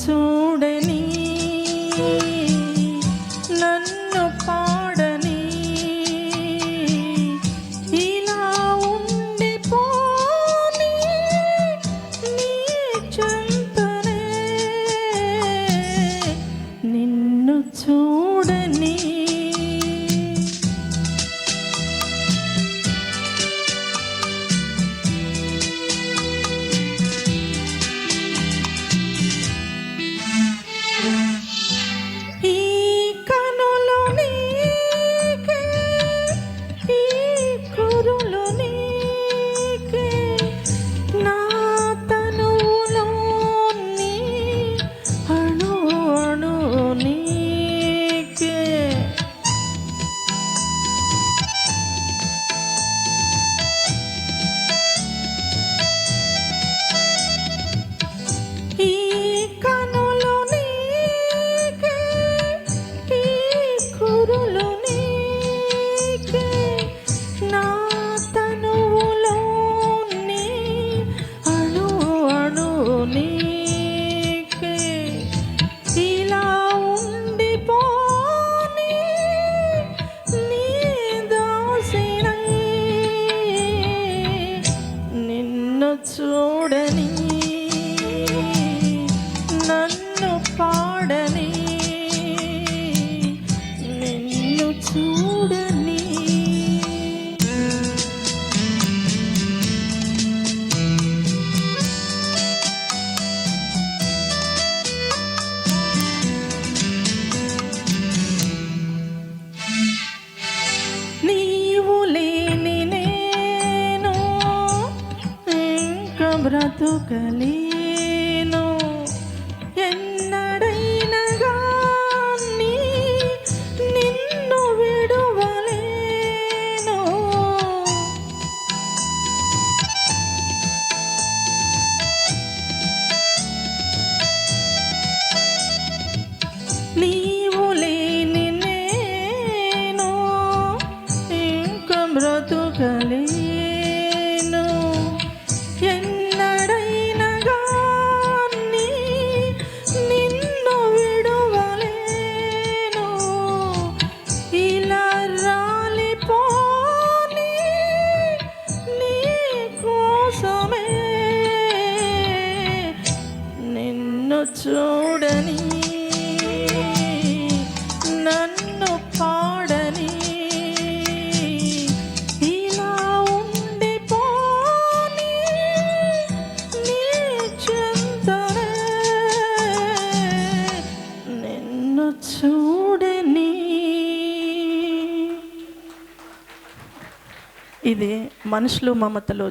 చూడని నన్ను పాడని ఇలా ఉండిపోని నీ నిన్ను చూడని ভ্রাতকালী చూడని నన్ను పాడని ఇలా ఉండిపోని నీ చింతనే నిన్ను చూడని. ఇది మనుషులు మమతలో